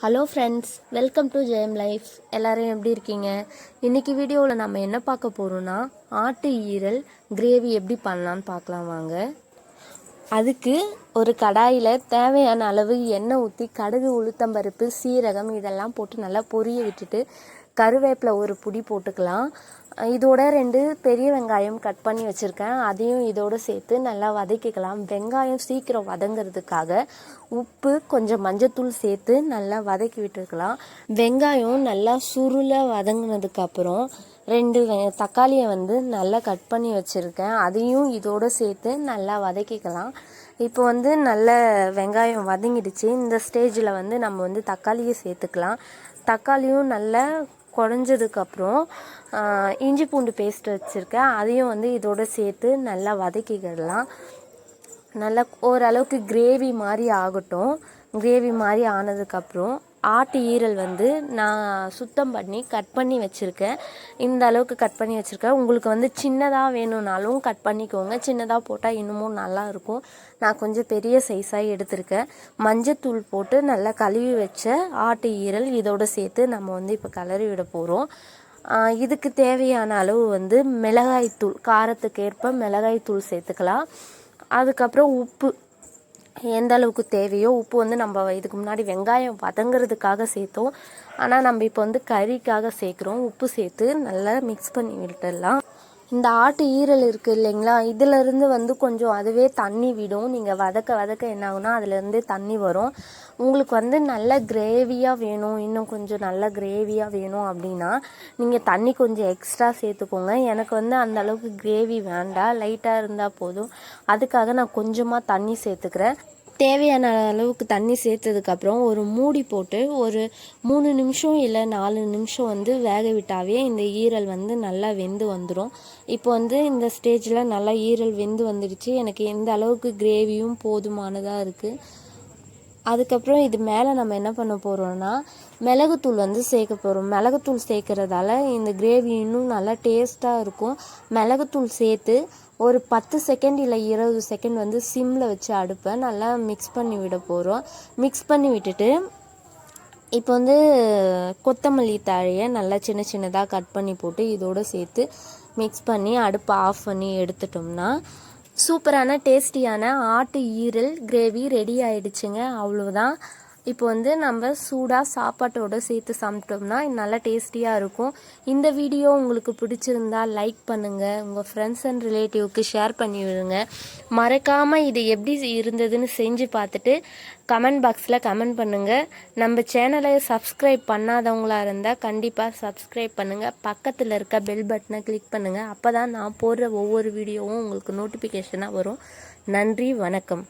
Hello friends welcome to Jayam life எல்லோரும் எப்படி இருக்கீங்க? இன்றைக்கி வீடியோவில் நம்ம என்ன பார்க்க போகிறோன்னா ஆட்டு ஈரல் கிரேவி எப்படி பண்ணலான்னு பார்க்கலாம் வாங்க. அதுக்கு ஒரு கடாயில் தேவையான அளவு எண்ணெய் ஊற்றி கடுகு உளுத்தம்பருப்பு சீரகம் இதெல்லாம் போட்டு நல்லா பொரிய விட்டுட்டு கருவேப்பிலை ஒரு புடி போட்டுக்கலாம். இதோட ரெண்டு பெரிய வெங்காயம் கட் பண்ணி வச்சுருக்கேன். அதையும் இதோடு சேர்த்து நல்லா வதக்கிக்கலாம். வெங்காயம் சீக்கிரம் வதங்கிறதுக்காக உப்பு கொஞ்சம் மஞ்சத்தூள் சேர்த்து நல்லா வதக்கி விட்டுருக்கலாம். வெங்காயம் நல்லா சுருள வதங்கினதுக்கப்புறம் ரெண்டு வெ- தக்காளியை வந்து நல்லா கட் பண்ணி வச்சுருக்கேன். அதையும் இதோடு சேர்த்து நல்லா வதக்கிக்கலாம். இப்போ வந்து நல்ல வெங்காயம் வதங்கிடுச்சு. இந்த ஸ்டேஜில் வந்து நம்ம வந்து தக்காளியை சேர்த்துக்கலாம். தக்காளியும் நல்லா குழஞ்சதுக்கப்புறம் இஞ்சி பூண்டு பேஸ்ட் வச்சுருக்கேன். அதையும் வந்து இதோடு சேர்த்து நல்லா வதக்கிக்கிடலாம். நல்லா ஓரளவுக்கு கிரேவி மாதிரி ஆகட்டும். கிரேவி மாதிரி ஆனதுக்கப்புறம் ஆட்டு ஈரல் வந்து நான் சுத்தம் பண்ணி கட் பண்ணி வச்சுருக்கேன். இந்த அளவுக்கு கட் பண்ணி வச்சுருக்கேன். உங்களுக்கு வந்து சின்னதாக வேணும்னாலும் கட் பண்ணிக்கோங்க. சின்னதாக போட்டால் இன்னமும் நல்லா இருக்கும். நான் கொஞ்சம் பெரிய சைஸாக எடுத்திருக்கேன். மஞ்சத்தூள் போட்டு நல்லா கழுவி வச்ச ஆட்டு ஈரல் இதோடு சேர்த்து நம்ம வந்து இப்போ கலரி விட போகிறோம் இதுக்கு தேவையான அளவு வந்து மிளகாய்த்தூள் காரத்துக்கு ஏற்ப மிளகாய்த்தூள் சேர்த்துக்கலாம். அதுக்கப்புறம் உப்பு. எந்த அளவுக்கு தேவையோ உப்பு வந்து நம்ம இதுக்கு முன்னாடி வெங்காயம் வதங்குறதுக்காக சேர்த்தோம். ஆனால் நம்ம இப்போ வந்து கறிக்காக சேர்க்குறோம். உப்பு சேர்த்து நல்லா மிக்ஸ் பண்ணி விட்டுடலாம். இந்த ஆட்டு ஈரல் இருக்குது இல்லைங்களா? இதிலிருந்து வந்து கொஞ்சம் அதுவே தண்ணி விடும். நீங்கள் வதக்க வதக்க என்ன ஆகுனா அதுலேருந்து தண்ணி வரும். உங்களுக்கு வந்து நல்ல கிரேவியாக வேணும். இன்னும் கொஞ்சம் நல்ல கிரேவியாக வேணும் அப்படின்னா நீங்கள் தண்ணி கொஞ்சம் எக்ஸ்ட்ரா சேர்த்துக்கோங்க. எனக்கு வந்து அந்த அளவுக்கு கிரேவி வேண்டாம். லைட்டாக இருந்தால் போதும். அதுக்காக நான் கொஞ்சமாக தண்ணி சேர்த்துக்கிறேன். தேவையான அளவுக்கு தண்ணி சேர்த்ததுக்கப்புறம் ஒரு மூடி போட்டு ஒரு மூணு நிமிஷம் இல்லை நாலு நிமிஷம் வந்து வேக விட்டாவே இந்த ஈரல் வந்து நல்லா வெந்து வந்துடும் இப்போ வந்து இந்த ஸ்டேஜில் நல்லா ஈரல் வெந்து வந்துடுச்சு. எனக்கு எந்த அளவுக்கு கிரேவியும் போதுமானதாக இருக்குது அதுக்கப்புறம் இது மேலே நம்ம என்ன பண்ண போகிறோம்னா மிளகுத்தூள் வந்து சேர்க்க போகிறோம் மிளகுத்தூள் சேர்க்குறதால இந்த கிரேவி இன்னும் நல்லா டேஸ்ட்டாக இருக்கும். மிளகுத்தூள் சேர்த்து ஒரு பத்து செகண்ட் இல்லை இருபது செகண்ட் வந்து சிம்மில் வச்சு அடுப்பை நல்லா மிக்ஸ் பண்ணி விட போகிறோம் மிக்ஸ் பண்ணி விட்டுட்டு இப்போ வந்து கொத்தமல்லி தழையை நல்லா சின்ன சின்னதாக கட் பண்ணி போட்டு இதோடு சேர்த்து மிக்ஸ் பண்ணி அடுப்பை ஆஃப் பண்ணி எடுத்துட்டோம்னா சூப்பரான டேஸ்டியான ஆட்டு ஈரல் கிரேவி ரெடி ஆயிடுச்சுங்க. அவ்வளோதான் இப்போ வந்து நம்ம சூடாக சாப்பாட்டோடு சேர்த்து சாப்பிட்டோம்னா நல்லா டேஸ்டியாக இருக்கும். இந்த வீடியோ உங்களுக்கு பிடிச்சிருந்தா லைக் பண்ணுங்கள் உங்கள் ஃப்ரெண்ட்ஸ் அண்ட் ரிலேட்டிவ்க்கு ஷேர் பண்ணி விடுங்க. மறக்காமல் இது எப்படி இருந்ததுன்னு செஞ்சு பார்த்துட்டு கமெண்ட் பாக்ஸில் கமெண்ட் பண்ணுங்கள் நம்ம சேனலை சப்ஸ்கிரைப் பண்ணாதவங்களாக இருந்தால் கண்டிப்பாக சப்ஸ்கிரைப் பண்ணுங்கள் பக்கத்தில் இருக்க பெல் பட்டனை கிளிக் பண்ணுங்கள் அப்போ தான் நான் போடுற ஒவ்வொரு வீடியோவும் உங்களுக்கு நோட்டிஃபிகேஷனாக வரும். நன்றி வணக்கம்.